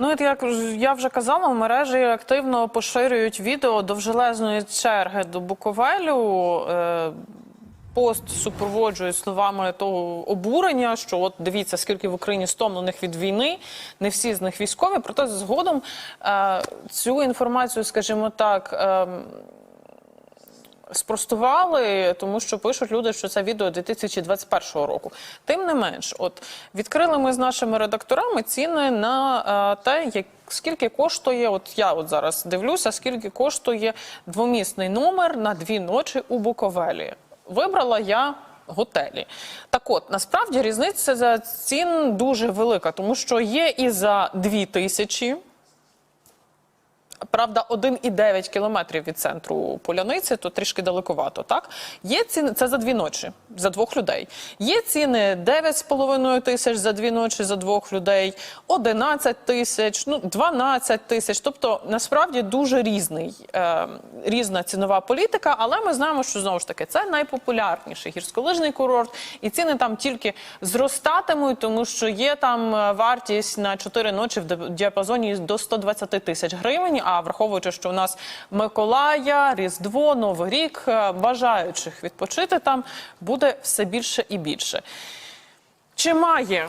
Ну, от як я вже казала, в мережі активно поширюють відео довжелезної черги до Буковелю. Е, Пост супроводжує словами того обурення, що от дивіться, скільки в Україні стомлених від війни, не всі з них військові. Проте згодом е, цю інформацію, скажімо так, е, спростували, тому що пишуть люди, що це відео 2021 року. Тим не менш, от відкрили ми з нашими редакторами ціни на е, те, як скільки коштує. От я от зараз дивлюся, скільки коштує двомісний номер на дві ночі у Буковелі. Вибрала я. Готелі так, от насправді різниця за цін дуже велика, тому що є і за дві тисячі, Правда, 1,9 кілометрів від центру Поляниці, то трішки далековато. Так є ціни це за дві ночі, за двох людей. Є ціни 9,5 тисяч за дві ночі за двох людей, 11 тисяч, ну 12 тисяч. Тобто насправді дуже різний е, різна цінова політика. Але ми знаємо, що знову ж таки це найпопулярніший гірськолижний курорт, і ціни там тільки зростатимуть, тому що є там е, вартість на 4 ночі в діапазоні до 120 тисяч гривень. А враховуючи, що у нас Миколая, Різдво, Новий рік, е, бажаючих відпочити там буде все більше і більше. Чи має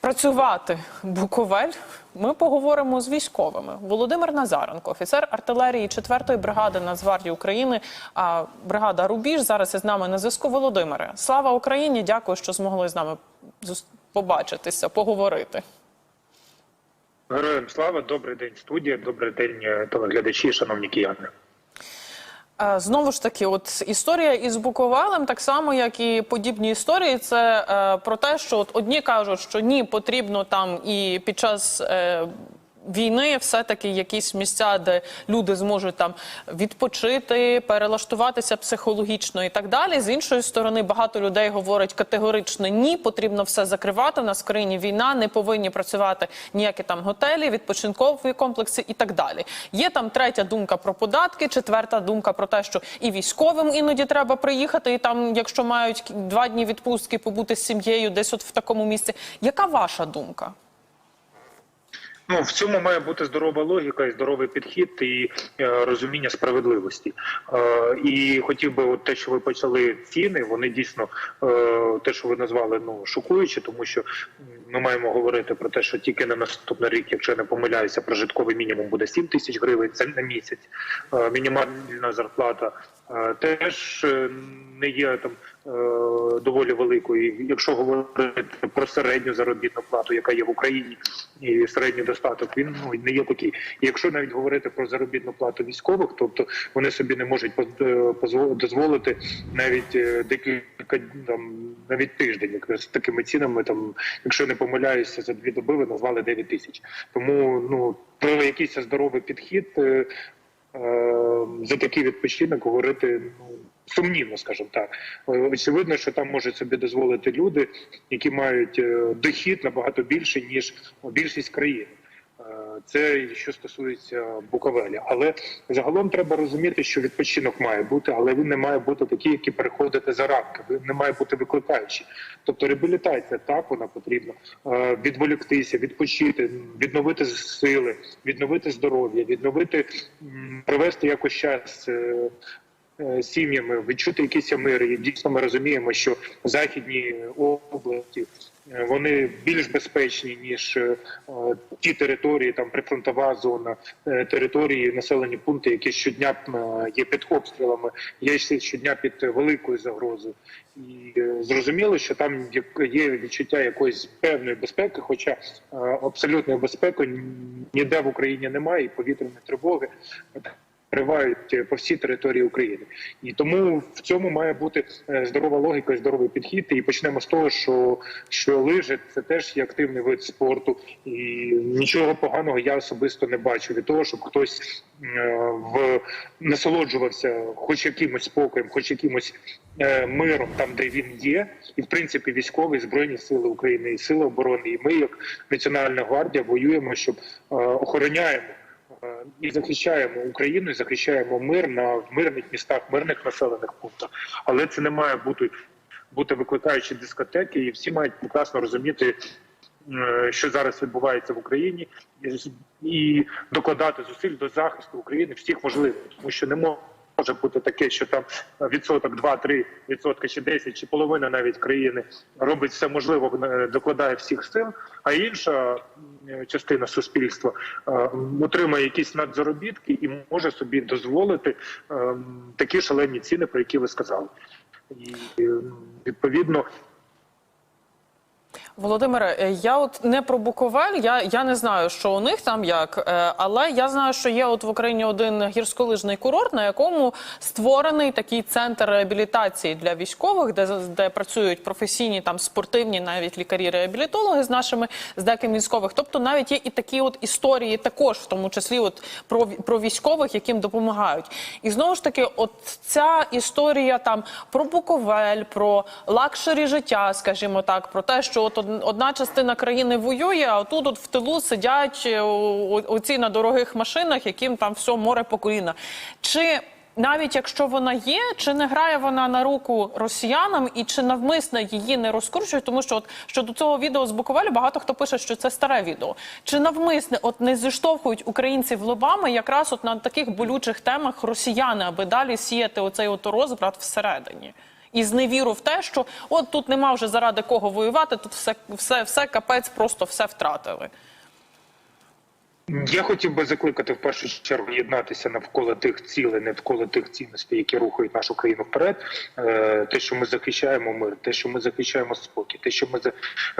працювати Буковель? Ми поговоримо з військовими. Володимир Назаренко, офіцер артилерії 4-ї бригади Нацгвардії України, а бригада Рубіж зараз із нами на зв'язку. Володимире, слава Україні! Дякую, що змогли з нами побачитися, поговорити. Героям слава, добрий день, студія, добрий день, е, телеглядачі, шановні кияни. Знову ж таки, от історія із Буковелем, так само як і подібні історії, це е, про те, що от одні кажуть, що ні, потрібно там і під час. Е, Війни все-таки якісь місця, де люди зможуть там відпочити, перелаштуватися психологічно і так далі. З іншої сторони, багато людей говорять категорично ні, потрібно все закривати. В країні війна, не повинні працювати ніякі там готелі, відпочинкові комплекси і так далі. Є там третя думка про податки, четверта думка про те, що і військовим іноді треба приїхати, і там, якщо мають два дні відпустки, побути з сім'єю, десь от в такому місці. Яка ваша думка? Ну в цьому має бути здорова логіка і здоровий підхід і е, розуміння справедливості. Е, і хотів би, от те, що ви почали ціни, вони дійсно е, те, що ви назвали, ну шокуючі, тому що ми маємо говорити про те, що тільки на наступний рік, якщо я не помиляюся, прожитковий мінімум буде 7 тисяч гривень. Це на місяць. Мінімальна зарплата теж не є там доволі великою. Якщо говорити про середню заробітну плату, яка є в Україні, і середній достаток, він ну не є такий. Якщо навіть говорити про заробітну плату військових, тобто вони собі не можуть е, дозволити навіть е, декілька там навіть тиждень, як з такими цінами, там, якщо не помиляюся, за дві доби ви назвали 9 тисяч. Тому ну про якийсь здоровий підхід. е, е, за такий відпочинок говорити ну сумнівно, скажімо так. Е, Очевидно, що там можуть собі дозволити люди, які мають е, дохід набагато більший ніж більшість країн. Е, Це що стосується Буковеля, але загалом треба розуміти, що відпочинок має бути, але він не має бути такий, який переходити за рамки. Він не має бути викликаючий. Тобто реабілітація так вона потрібна відволіктися, відпочити, відновити сили, відновити здоров'я, відновити м, провести якось час. Е, Сім'ями відчути якийсь мир. І дійсно ми розуміємо, що західні області е, вони більш безпечні ніж е, ті території, там прифронтова зона, території, населені пункти, які щодня є під обстрілами, є щодня під великою загрозою. І зрозуміло, що там є відчуття якоїсь певної безпеки, хоча абсолютної безпеки ніде в Україні немає, і повітряної тривоги тривають по всій території України, і тому в цьому має бути е, здорова логіка і здоровий підхід. І почнемо з того, що що лижи це теж є активний вид спорту, і нічого поганого я особисто не бачу від того, щоб хтось е, в насолоджувався, хоч якимось спокоєм, хоч якимось е, миром, там де він є, і в принципі військові збройні сили України і сили оборони, і ми, як Національна гвардія, воюємо, щоб е, охороняємо і захищаємо Україну, і захищаємо мир на мирних містах, мирних населених пунктах. Але це не має бути бути викликаючи дискотеки, і всі мають прекрасно розуміти. е, що зараз відбувається в Україні, і докладати зусиль до захисту України всіх можливих, тому що не може. Може бути таке, що там відсоток 2-3 відсотки чи 10, чи половина навіть країни робить все можливе, е, докладає всіх сил, а інша е, частина суспільства е, отримає якісь надзаробітки і може собі дозволити е, такі шалені ціни, про які ви сказали. І е, відповідно Володимире, е, я от не про Буковель, я, я не знаю, що у них там як, е, але я знаю, що є от в Україні один гірськолижний курорт, на якому створений такий центр реабілітації для військових, де, де працюють професійні там спортивні, навіть лікарі-реабілітологи з нашими з деякими військових. Тобто навіть є і такі от історії, також в тому числі, от про, про військових, яким допомагають. І знову ж таки, от ця історія там про Буковель, про лакшері життя, скажімо так, про те, що от одна частина країни воює, а тут от в тилу сидять е, оці на дорогих машинах, яким там все море по коліна. Чи навіть якщо вона є, чи не грає вона на руку росіянам, і чи навмисно її не розкручують? Тому що от щодо цього відео з Буковелю багато хто пише, що це старе відео. Чи навмисне от не зіштовхують українців лобами якраз от на таких болючих темах росіяни, аби далі сіяти оцей от розбрат всередині? І зневіру в те, що от тут нема вже заради кого воювати, тут все, все, все капець, просто все втратили. Я хотів би закликати в першу чергу єднатися навколо тих цілей, навколо тих цінностей, які рухають нашу країну вперед. Е, Те, що ми захищаємо мир, те, що ми захищаємо спокій, те, що ми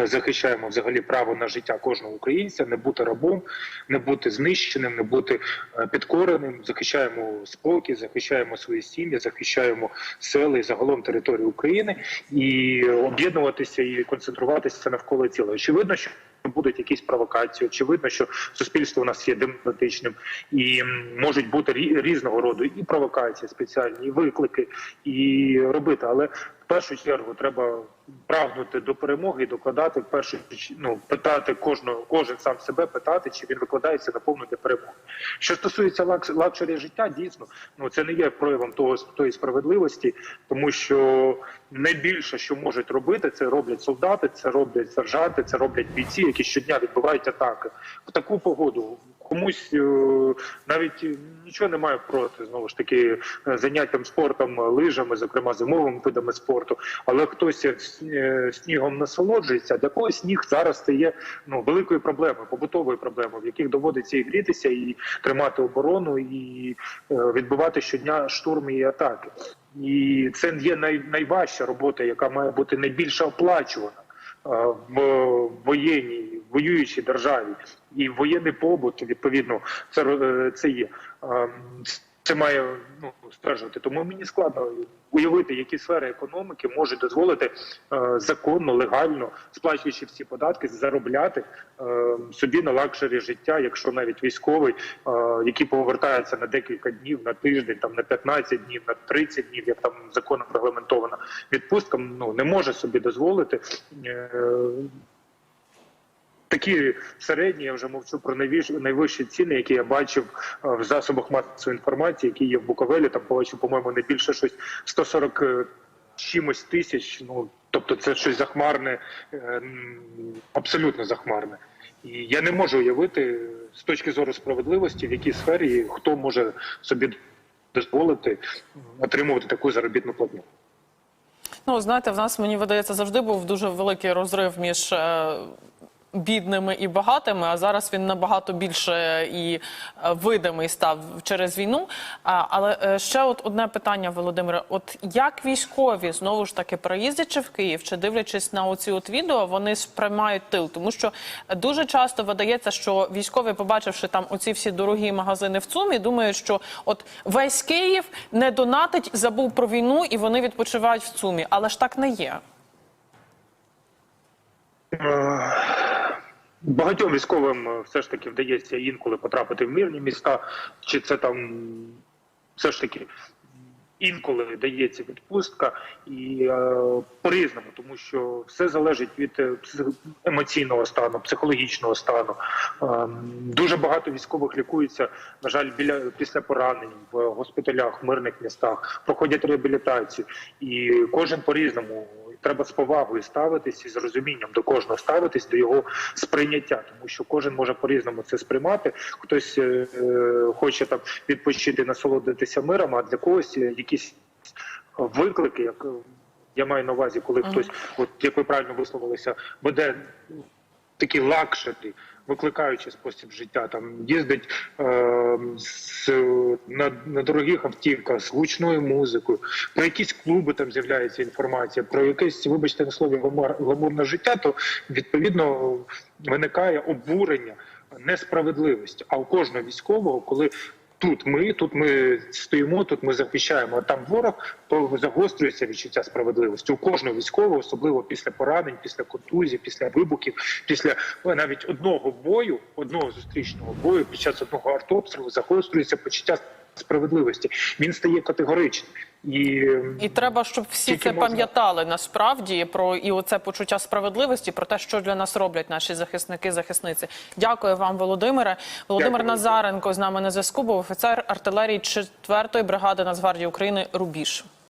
захищаємо взагалі право на життя кожного українця, не бути рабом, не бути знищеним, не бути е, підкореним. Захищаємо спокій, захищаємо свої сім'ї, захищаємо сели і загалом територію України і об'єднуватися і концентруватися навколо цілого. Очевидно, що будуть якісь провокації. Очевидно, що суспільство у нас є демократичним і можуть бути рі- різного роду і провокації спеціальні, і виклики, і робити. Але першу чергу треба прагнути до перемоги і докладати в першу ну, питати кожного, кожен сам себе, питати, чи він викладається на повну для перемоги. Що стосується лакс- лакшері життя, дійсно, ну це не є проявом того тої справедливості, тому що найбільше, що можуть робити, це роблять солдати, це роблять сержанти, це роблять бійці, які щодня відбивають атаки в таку погоду. Комусь е, навіть нічого немає проти знову ж таки е, заняттям спортом, е, лижами, зокрема зимовими видами спорту. Але хтось е, е, снігом насолоджується, для когось сніг зараз стає ну великою проблемою, побутовою проблемою, в яких доводиться і грітися, і тримати оборону, і е, відбивати щодня штурми і атаки. І це є най, найважча робота, яка має бути найбільше оплачувана е, в воєнній воюючій державі і воєнний побут відповідно це ро- це є. Це має ну стверджувати. Тому мені складно уявити, які сфери економіки можуть дозволити е, законно, легально сплачуючи всі податки, заробляти е, собі на лакшері життя, якщо навіть військовий, е, який повертається на декілька днів, на тиждень, там на 15 днів, на 30 днів, як там законом регламентована відпустка, ну не може собі дозволити. Е, Такі середні, я вже мовчу про найвищі, ціни, які я бачив е, в засобах масової інформації, які є в Буковелі. Там побачив, по-моєму, не більше щось 140 е, чимось тисяч. Ну тобто, це щось захмарне, е, абсолютно захмарне. І я не можу уявити з точки зору справедливості, в якій сфері хто може собі дозволити отримувати таку заробітну платню. Ну, знаєте, в нас мені видається завжди був дуже великий розрив між. Е, Бідними і багатими, а зараз він набагато більше і е, видимий став через війну. Але е, ще от одне питання, Володимире: от як військові знову ж таки приїздячи в Київ чи дивлячись на оці от відео, вони сприймають тил, тому що дуже часто видається, що військові, побачивши там оці всі дорогі магазини в ЦУМі, думають, що от весь Київ не донатить, забув про війну, і вони відпочивають в ЦУМі. Але ж так не є. Багатьом військовим е, все ж таки вдається інколи потрапити в мирні міста, чи це там все ж таки інколи дається відпустка і е, по-різному, тому що все залежить від е, емоційного стану, психологічного стану. Е, дуже багато військових лікуються, на жаль, біля після поранень в госпіталях, в мирних містах, проходять реабілітацію, і кожен по-різному. Треба з повагою ставитись і з розумінням до кожного ставитись до його сприйняття, тому що кожен може по-різному це сприймати. Хтось е, е, хоче там відпочити, насолодитися миром, а для когось е, якісь виклики, як е, я маю на увазі, коли хтось, от як ви правильно висловилися, буде такі лакшері, викликаючи спосіб життя, там їздить е, з, на, на дорогих автівках з гучною музикою, про якісь клуби там з'являється інформація, про якесь, вибачте на слові, гламур, гламурне життя, то відповідно виникає обурення несправедливості. А у кожного військового, коли Тут ми, тут ми стоїмо, тут ми захищаємо. А там ворог, то загострюється відчуття справедливості. У кожного військового, особливо після поранень, після контузій, після вибухів, після навіть одного бою, одного зустрічного бою, під час одного артобстрілу загострюється почуття справедливості. Він стає категоричним і, І треба, щоб всі це можна. пам'ятали насправді про і оце почуття справедливості, про те, що для нас роблять наші захисники, захисниці. Дякую вам, Володимире. Володимир Дякую. Назаренко з нами на зв'язку, був офіцер артилерії 4-ї бригади Нацгвардії України Рубіж.